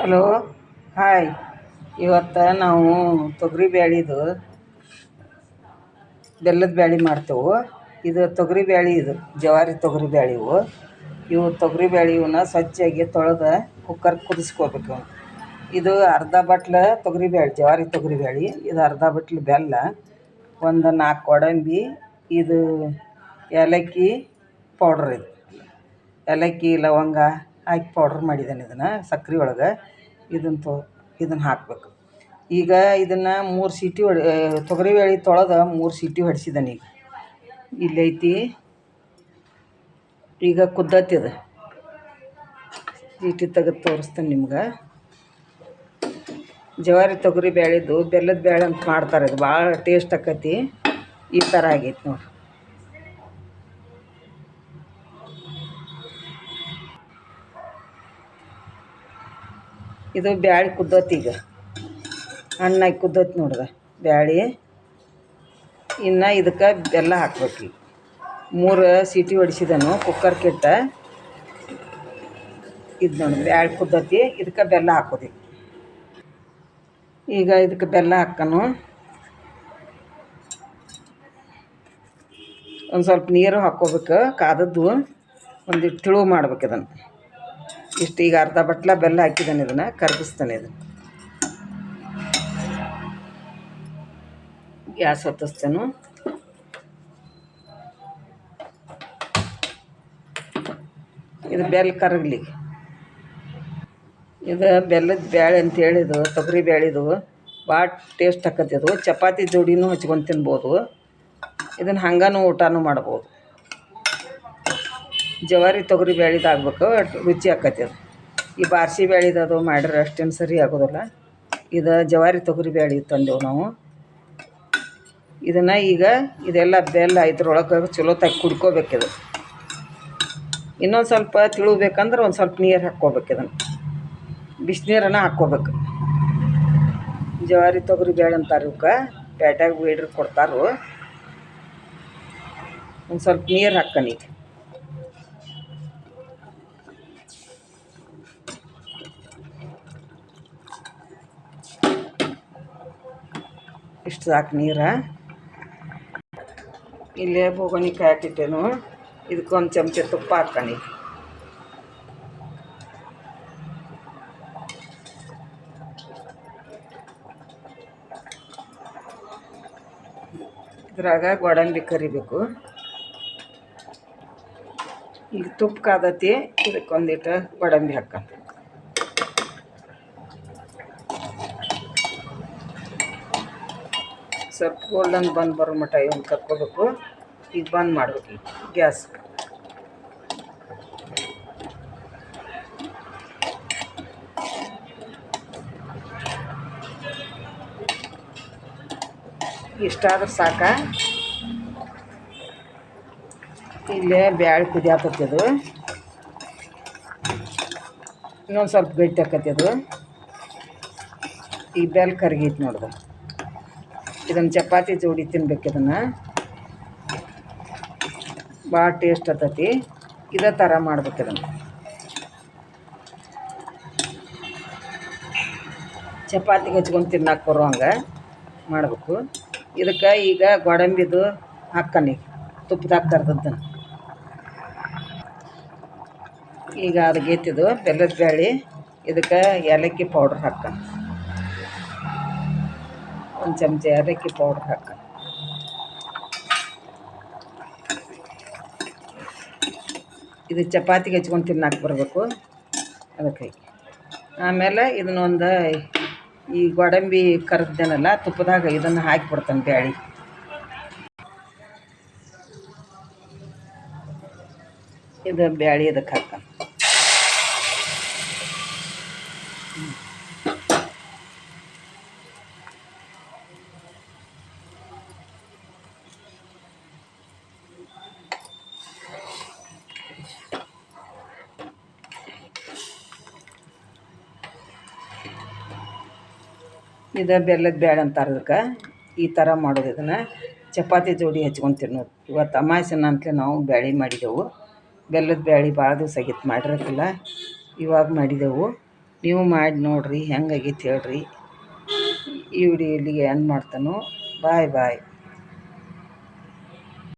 Hello, hi. ಇವತ್ತು ನಾವು ತೊಗರಿ ಬ್ಯಾಳಿದು, ಬೆಲ್ಲದ ಬ್ಯಾಳಿ ಮಾಡ್ತೇವೆ. ಇದು ತೊಗರಿ ಬ್ಯಾಳಿ ಇದು, ಜವಾರಿ ತೊಗರಿ ಬ್ಯಾಳಿ ಇವು. ಇವು ತೊಗರಿ ಬ್ಯಾಳಿ ಇವನ್ನ ಸ್ವಚ್ಛಾಗಿ ತೊಳೆದು ಕುಕ್ಕರ್ ಕುದಿಸ್ಕೋಬೇಕು. ಇದು ಅರ್ಧ ಬಟ್ಲು ತೊಗರಿ ಬ್ಯಾಳಿ, ಜವಾರಿ ತೊಗರಿ ಬ್ಯಾಳಿ. ಇದು ಅರ್ಧ ಬಟ್ಲು ಬೆಲ್ಲ, ಒಂದು ನಾಲ್ಕು ಕೊಡಂಬಿ, ಇದು ಏಲಕ್ಕಿ ಪೌಡ್ರ್ ಇದು. ಏಲಕ್ಕಿ, ಲವಂಗ ಹಾಕಿ ಪೌಡ್ರ್ ಮಾಡಿದ್ದೇನೆ ಇದನ್ನು, ಸಕ್ರೆ ಒಳಗೆ. ಇದನ್ನು ತೊ ಇದನ್ನು ಹಾಕಬೇಕು. ಈಗ ಇದನ್ನು ಮೂರು ಸೀಟಿ ಹೊಡಿ ತೊಗರಿ ಬೇಳೆ ತೊಳೆದು ಮೂರು ಸೀಟಿ ಹೊಡೆಸಿದ್ದೇನೆ ಈಗ. ಇಲ್ಲೈತಿ ಈಗ ಕುದ್ದತ್ತಿ ಅದು. ಸೀಟಿ ತೆಗೆದು ತೋರಿಸ್ತೇನೆ ನಿಮ್ಗೆ. ಜವಾರಿ ತೊಗರಿ ಬೇಳೆದು ಬೆಲ್ಲದ ಬೇಳೆ ಅಂತ ಮಾಡ್ತಾರೆ, ಇದು ಭಾಳ ಟೇಸ್ಟ್ ಆಕತಿ. ಈ ಥರ ಆಗೈತೆ ನೋಡಿ ಇದು ಬ್ಯಾಳೆ ಕುದ್ದತ್ತಿ ಈಗ. ಅನ್ನಾಗಿ ಕುದ್ದತ್ತಿ ನೋಡ್ರಿ ಬ್ಯಾಳಿ. ಇನ್ನು ಇದಕ್ಕೆ ಬೆಲ್ಲ ಹಾಕ್ಬೇಕು ಈಗ. ಮೂರು ಸೀಟಿ ಹೊಡಿಸಿದನು ಕುಕ್ಕರ್ ಕೆಟ್ಟ. ಇದು ನೋಡಿ, ಬ್ಯಾಳಿ ಕುದ್ದತ್ತಿ ಇದಕ್ಕೆ ಬೆಲ್ಲ ಹಾಕೋದಿ. ಈಗ. ಇದಕ್ಕೆ ಬೆಲ್ಲ ಹಾಕನು. ಒಂದು ಸ್ವಲ್ಪ ನೀರು ಹಾಕ್ಕೋಬೇಕು ಕಾದದ್ದು. ಒಂದಿಟ್ಟು ತಿಳು ಮಾಡ್ಬೇಕು ಇದನ್ನು. ಇಷ್ಟು ಈಗ ಅರ್ಧ ಬಟ್ಲ ಬೆಲ್ಲ ಹಾಕಿದ್ದಾನೆ ಇದನ್ನು, ಕರಗಿಸ್ತಾನೆ ಇದನ್ನು. ಗ್ಯಾಸ್ ಹತ್ತಿಸ್ತೇನು ಇದು ಬೆಲ್ಲ ಕರಗಲಿ ಇದು ಬೆಲ್ಲದ ಬ್ಯಾಳೆ ಅಂತ ಹೇಳಿದು ತೊಗರಿ ಬ್ಯಾಳಿದು. ಭಾಳ ಟೇಸ್ಟ್ ಆಕತಿ ಚಪಾತಿ ಜೋಡಿನೂ ಹಚ್ಕೊಂಡು ತಿನ್ಬೋದು. ಇದನ್ನು ಹಂಗಾನು ಊಟನೂ ಮಾಡ್ಬೋದು. ಜವಾರಿ ತೊಗರಿ ಬ್ಯಾಳಿದು ಆಗ್ಬೇಕು ರುಚಿ ಆಕತಿ ಅದು. ಈ ಬಾರ್ಸಿ ಬ್ಯಾಳಿದು ಅದು ಮಾಡಿದ್ರೆ ಅಷ್ಟೇನು ಸರಿ ಆಗೋದಿಲ್ಲ. ಇದು ಜವಾರಿ ತೊಗರಿ ಬ್ಯಾಳಿ ತಂದೆವು ನಾವು. ಇದನ್ನು ಈಗ ಇದೆಲ್ಲ ಬೆಲ್ಲ ಇದ್ರೊಳಗೆ ಕುಡ್ಕೋಬೇಕು ಇದು. ಇನ್ನೊಂದು ಸ್ವಲ್ಪ ತಿಳುಬೇಕಂದ್ರೆ ಒಂದು ಸ್ವಲ್ಪ ನೀರು ಹಾಕ್ಕೋಬೇಕು ಇದನ್ನು. ಬಿಸಿನೀರನ್ನ ಹಾಕ್ಕೋಬೇಕು. ಜವಾರಿ ತೊಗರಿ ಬೇಳೆ ಅಂತಾರೆ ಇವಕ್ಕೆ ಪೇಟ್ಯಾಗ ಬೀಡ್ರಿ ಕೊಡ್ತಾರೋ. ಒಂದು ಸ್ವಲ್ಪ ನೀರು ಹಾಕ್ಕನಿ ಇಷ್ಟು ಸಾಕು ನೀರ. ಇಲ್ಲೇ ಬೋಗಣಿ ಹಾಕಿಟ್ಟೇನು ಇದಕ್ಕೊಂದು ಚಮಚ ತುಪ್ಪ ಹಾಕ್ಕಣಿ ಇದ್ರಾಗ ಗೋಡಂಬಿ ಕರಿಬೇಕು. ಈಗ ತುಪ್ಪ ಕಾದತಿ, ಇದಕ್ಕೊಂದಿಟ್ಟು ಗೋಡಂಬಿ ಹಾಕ ಸ್ವಲ್ಪ ಗೋಲ್ಡನ್ ಬಂದು ಬರೋ ಮಟ್ಟ ಇವನ್ನ ಕರ್ಕೋಬೇಕು. ಈಗ ಬಂದ್ ಮಾಡ್ಬೇಕು ಈಗ, ಗ್ಯಾಸ್. ಇಷ್ಟಾದ್ರೆ ಸಾಕ. ಇಲ್ಲೇ ಬ್ಯಾಳೆ ಕುದಿಯಾಕತ್ತದು ಇನ್ನೊಂದು ಸ್ವಲ್ಪ ಗಟ್ಟಿ ಆಕತಿ ಅದು. ಈ ಬೆಲ್ಲ ಕರಗೈತೆ ನೋಡ್ದು ಇದನ್ನು ಚಪಾತಿ ಜೋಡಿ ತಿನ್ಬೇಕು ಇದನ್ನು. ಭಾಳ ಟೇಸ್ಟ್ ಆತತಿ. ಇದೇ ಥರ ಮಾಡ್ಬೇಕು ಇದನ್ನು. ಚಪಾತಿ ಹಚ್ಕೊಂಡು ತಿನ್ನಕ್ಕೆ ಬರೋ ಹಂಗೆ ಮಾಡಬೇಕು. ಇದಕ್ಕೆ ಈಗ ಗೋಡಂಬಿದು ಹಾಕ್ಕನಿ ತುಪ್ಪದಾಗ ಕರ್ದದ್ದನ್ನು ಈಗ ಅದಗೈತಿದು ಬೆಲ್ಲದ ಬ್ಯಾಳಿ, ಇದಕ್ಕೆ ಏಲಕ್ಕಿ ಪೌಡ್ರ್ ಹಾಕ ಒಂದು ಚಮಚ ಏಲಕ್ಕಿ ಪೌಡ್ರ್ ಹಾಕ. ಇದು ಚಪಾತಿ ಹಚ್ಕೊಂಡು ತಿನ್ನಕ್ಕೆ ಬರಬೇಕು ಅದಕ್ಕೆ ಆಮೇಲೆ ಇದನ್ನೊಂದು ಈ ಗೋಡಂಬಿ ಕರೆದೇನಲ್ಲ ತುಪ್ಪದಾಗ ಇದನ್ನು ಹಾಕಿಬಿಡ್ತಾನೆ ಬ್ಯಾಳಿ. ಇದು ಬ್ಯಾಳಿ ಇದಕ್ಕೆ ಹಾಕ ಇದು ಬೆಲ್ಲದ ಬ್ಯಾಳೆ ಅಂತಾರೆ ಅದಕ್ಕೆ. ಈ ಥರ ಮಾಡೋದು ಇದನ್ನು. ಚಪಾತಿ ಜೋಡಿ ಹಚ್ಕೊಂಡು ತಿನ್ನೋದು. ಇವತ್ತು ಅಮಾಸಿನ ಅಂತಲೇ ನಾವು ಬ್ಯಾಳೆ ಮಾಡಿದೆವು. ಬೆಲ್ಲದ ಬ್ಯಾಳೆ ಭಾಳ ದಿವಸ ಆಗಿತ್ತು ಮಾಡಿರಕ್ಕಿಲ್ಲ ಇವಾಗ ಮಾಡಿದೆವು. ನೀವು ಮಾಡಿ ನೋಡಿರಿ ಹೆಂಗಾಗೈತೆ ಹೇಳ್ರಿ. ಈ ವಿಡಿಯೋ ಇಲ್ಲಿಗೆ ಎಂಡ್ ಮಾಡ್ತಾನು. ಬಾಯ್ ಬಾಯ್.